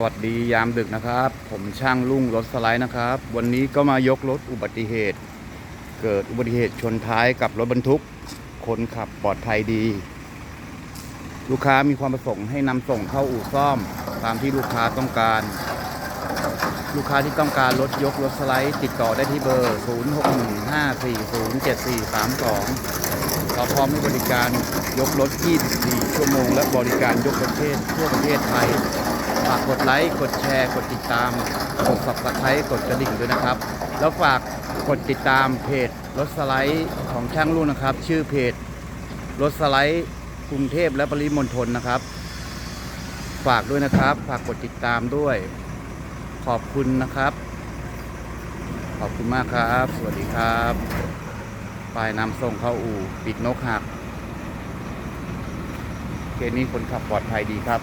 สวัสดียามดึกนะครับ ผมช่างลุ่งรถสไลด์นะครับ วันนี้ก็มายกรถอุบัติเหตุ เกิดอุบัติเหตุชนท้ายกับรถบรรทุก คนขับปลอดภัยดี ลูกค้ามีความประสงค์ให้นำส่งเข้าอู่ซ่อม ตามที่ลูกค้าต้องการ ลูกค้าที่ต้องการรถยกรถสไลด์ติดต่อได้ที่เบอร์ 0615407432เราพร้อมให้บริการยกรถ24ชั่วโมง และบริการยกประเทศทั่วประเทศไทย ฝากกดไลค์ กดแชร์ กดติดตาม กด subscribe กดกระดิ่งด้วยนะครับ แล้วฝากกดติดตามเพจรถสไลด์ของช่างรุ่นนะครับ ชื่อเพจรถสไลด์กรุงเทพและปริมณฑลนะครับ ฝากด้วยนะครับ ฝากกดติดตามด้วย ขอบคุณนะครับ ขอบคุณมากครับ สวัสดีครับปลายนำส่งเข้าอู่ปิดนกหักเคสนี้คนขับปลอดภัยดีครับ